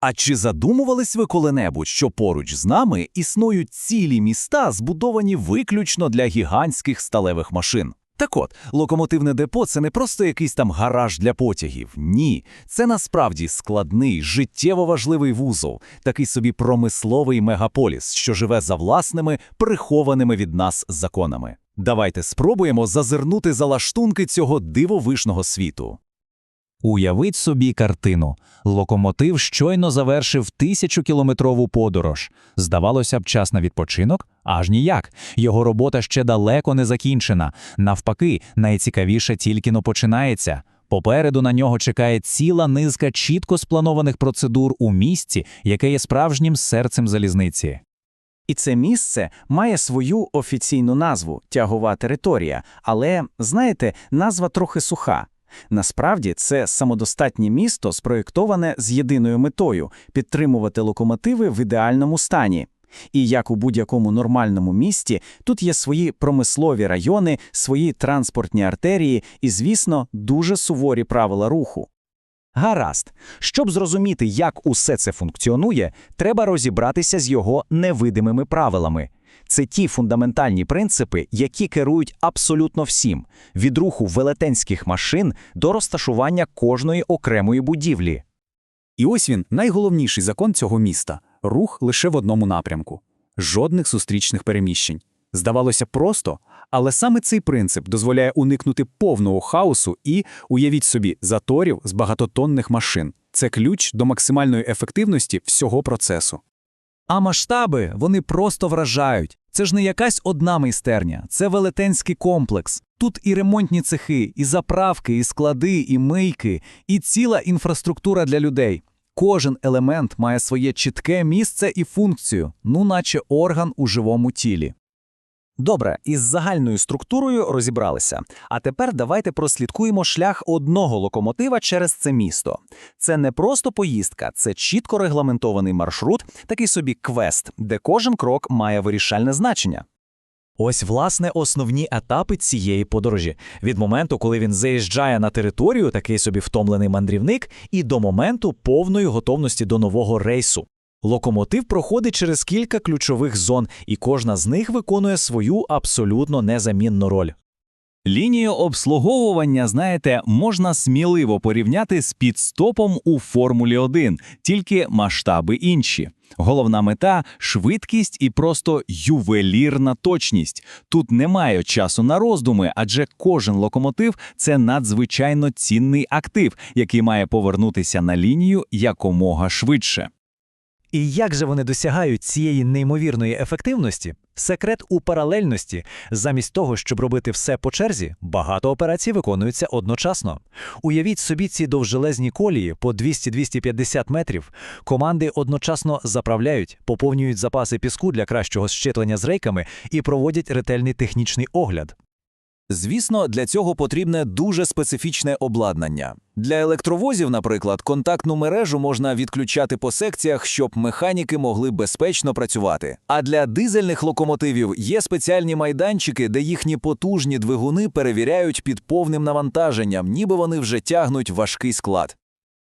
А чи задумувались ви коли-небудь, що поруч з нами існують цілі міста, збудовані виключно для гігантських сталевих машин? Так от, локомотивне депо це не просто якийсь там гараж для потягів. Ні, це насправді складний, життєво важливий вузол, такий собі промисловий мегаполіс, що живе за власними, прихованими від нас законами. Давайте спробуємо зазирнути за лаштунки цього дивовишного світу. Уявіть собі картину. Локомотив щойно завершив тисячокілометрову подорож. Здавалося б, час на відпочинок? Аж ніяк. Його робота ще далеко не закінчена. Навпаки, найцікавіше тільки но починається. Попереду на нього чекає ціла низка чітко спланованих процедур у місці, яке є справжнім серцем залізниці. І це місце має свою офіційну назву тягова територія, але, знаєте, назва трохи суха. Насправді це самодостатнє місто, спроєктоване з єдиною метою підтримувати локомотиви в ідеальному стані. І як у будь-якому нормальному місті, тут є свої промислові райони, свої транспортні артерії і, звісно, дуже суворі правила руху. Гаразд. Щоб зрозуміти, як усе це функціонує, треба розібратися з його невидимими правилами. Це ті фундаментальні принципи, які керують абсолютно всім від руху велетенських машин до розташування кожної окремої будівлі. І ось він, найголовніший закон цього міста рух лише в одному напрямку жодних зустрічних переміщень. Здавалося просто, але саме цей принцип дозволяє уникнути повного хаосу і, уявіть собі, заторів з багатотонних машин. Це ключ до максимальної ефективності всього процесу. А масштаби вони просто вражають. Це ж не якась одна майстерня, це велетенський комплекс. Тут і ремонтні цехи, і заправки, і склади, і мийки, і ціла інфраструктура для людей. Кожен елемент має своє чітке місце і функцію, ну наче орган у живому тілі. Добре, із загальною структурою розібралися. А тепер давайте прослідкуємо шлях одного локомотива через це місто. Це не просто поїздка, це чітко регламентований маршрут, такий собі квест, де кожен крок має вирішальне значення. Ось, власне, основні етапи цієї подорожі від моменту, коли він заїжджає на територію, такий собі втомлений мандрівник, і до моменту повної готовності до нового рейсу. Локомотив проходить через кілька ключових зон, і кожна з них виконує свою абсолютно незамінну роль. Лінію обслуговування, знаєте, можна сміливо порівняти з підстопом у Формулі 1, тільки масштаби інші. Головна мета швидкість і просто ювелірна точність. Тут немає часу на роздуми, адже кожен локомотив це надзвичайно цінний актив, який має повернутися на лінію якомога швидше. І як же вони досягають цієї неймовірної ефективності? Секрет у паралельності. Замість того, щоб робити все по черзі, багато операцій виконуються одночасно. Уявіть собі ці довжелезні колії по 200-250 метрів. Команди одночасно заправляють, поповнюють запаси піску для кращого щеплення з рейками і проводять ретельний технічний огляд. Звісно, для цього потрібне дуже специфічне обладнання. Для електровозів, наприклад, контактну мережу можна відключати по секціях, щоб механіки могли безпечно працювати. А для дизельних локомотивів є спеціальні майданчики, де їхні потужні двигуни перевіряють під повним навантаженням, ніби вони вже тягнуть важкий склад.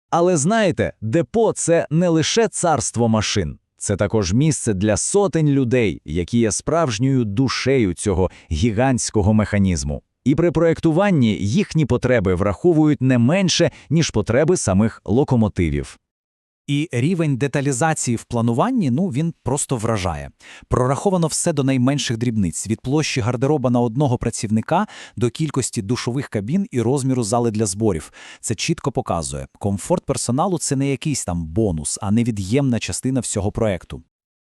Але знаєте, депо це не лише царство машин. Це також місце для сотень людей, які є справжньою душею цього гігантського механізму. І при проєктуванні їхні потреби враховують не менше, ніж потреби самих локомотивів. І рівень деталізації в плануванні, ну він просто вражає. Прораховано все до найменших дрібниць від площі гардероба на одного працівника до кількості душових кабін і розміру зали для зборів. Це чітко показує, комфорт персоналу це не якийсь там бонус, а невід'ємна частина всього проекту.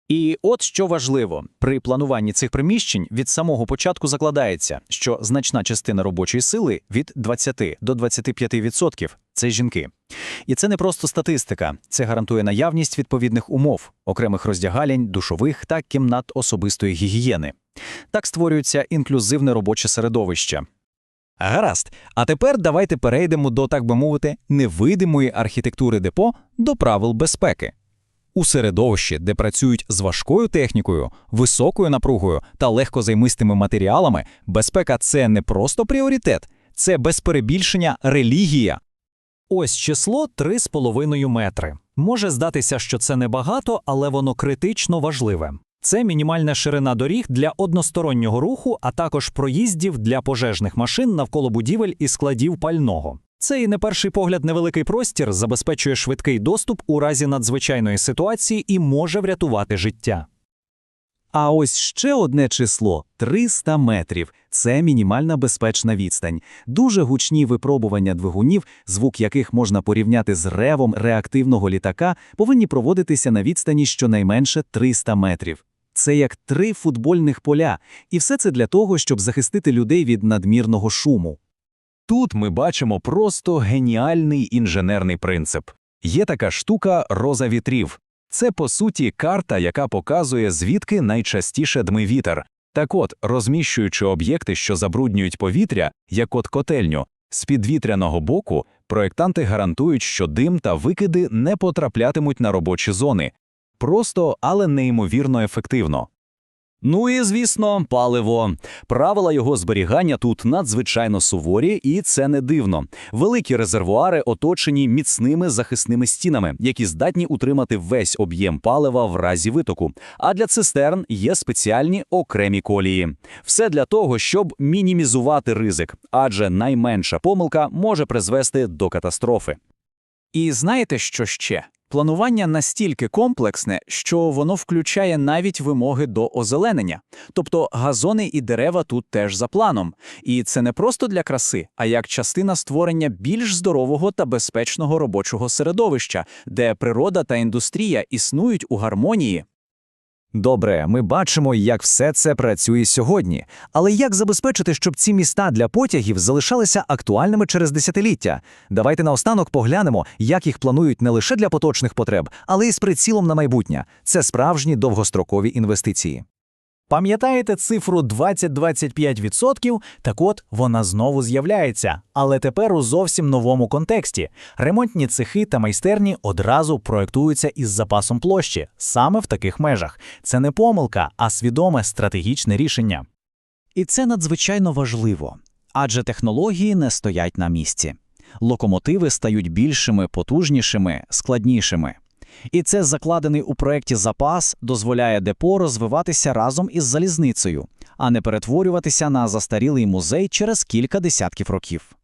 І от що важливо, при плануванні цих приміщень від самого початку закладається, що значна частина робочої сили від 20 до 25% – це жінки. І це не просто статистика, це гарантує наявність відповідних умов, окремих роздягалень, душових та кімнат особистої гігієни. Так створюється інклюзивне робоче середовище. Гаразд. А тепер давайте перейдемо до, так би мовити, невидимої архітектури депо до правил безпеки. У середовищі, де працюють з важкою технікою, високою напругою та легкозаймистими матеріалами, безпека це не просто пріоритет, це без перебільшення релігія. Ось число 3,5 метри. Може здатися, що це небагато, але воно критично важливе. Це мінімальна ширина доріг для одностороннього руху, а також проїздів для пожежних машин навколо будівель і складів пального. Цей на перший погляд невеликий простір забезпечує швидкий доступ у разі надзвичайної ситуації і може врятувати життя. А ось ще одне число 300 метрів. Це мінімальна безпечна відстань. Дуже гучні випробування двигунів, звук яких можна порівняти з ревом реактивного літака, повинні проводитися на відстані щонайменше 300 метрів. Це як три футбольних поля, і все це для того, щоб захистити людей від надмірного шуму. Тут ми бачимо просто геніальний інженерний принцип. Є така штука роза вітрів. Це, по суті, карта, яка показує, звідки найчастіше дме вітер. Так от, розміщуючи об'єкти, що забруднюють повітря, як от котельню, з підвітряного боку проєктанти гарантують, що дим та викиди не потраплятимуть на робочі зони. Просто, але неймовірно ефективно. Ну і, звісно, паливо. Правила його зберігання тут надзвичайно суворі, і це не дивно. Великі резервуари оточені міцними захисними стінами, які здатні утримати весь об'єм палива в разі витоку. А для цистерн є спеціальні окремі колії. Все для того, щоб мінімізувати ризик, адже найменша помилка може призвести до катастрофи. І знаєте, що ще? Планування настільки комплексне, що воно включає навіть вимоги до озеленення. Тобто газони і дерева тут теж за планом. І це не просто для краси, а як частина створення більш здорового та безпечного робочого середовища, де природа та індустрія існують у гармонії. Добре, ми бачимо, як все це працює сьогодні. Але як забезпечити, щоб ці міста для потягів залишалися актуальними через десятиліття? Давайте наостанок поглянемо, як їх планують не лише для поточних потреб, але й з прицілом на майбутнє. Це справжні довгострокові інвестиції. Пам'ятаєте цифру 20-25%? Так от вона знову з'являється, але тепер у зовсім новому контексті. Ремонтні цехи та майстерні одразу проектуються із запасом площі, саме в таких межах. Це не помилка, а свідоме стратегічне рішення. І це надзвичайно важливо, адже технології не стоять на місці. Локомотиви стають більшими, потужнішими, складнішими. І це закладений у проєкті запас дозволяє депо розвиватися разом із залізницею, а не перетворюватися на застарілий музей через кілька десятків років.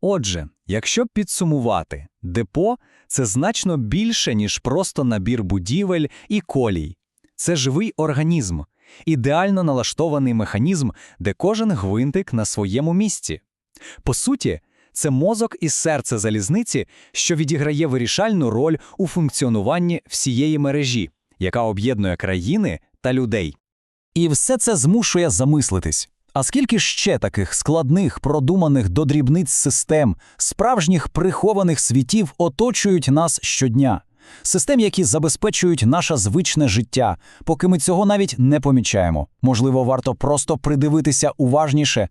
Отже, якщо підсумувати, депо це значно більше, ніж просто набір будівель і колій. Це живий організм, ідеально налаштований механізм, де кожен гвинтик на своєму місці. По суті, це мозок і серце залізниці, що відіграє вирішальну роль у функціонуванні всієї мережі, яка об'єднує країни та людей. І все це змушує замислитись. А скільки ще таких складних, продуманих до дрібниць систем, справжніх прихованих світів оточують нас щодня? Систем, які забезпечують наше звичне життя, поки ми цього навіть не помічаємо. Можливо, варто просто придивитися уважніше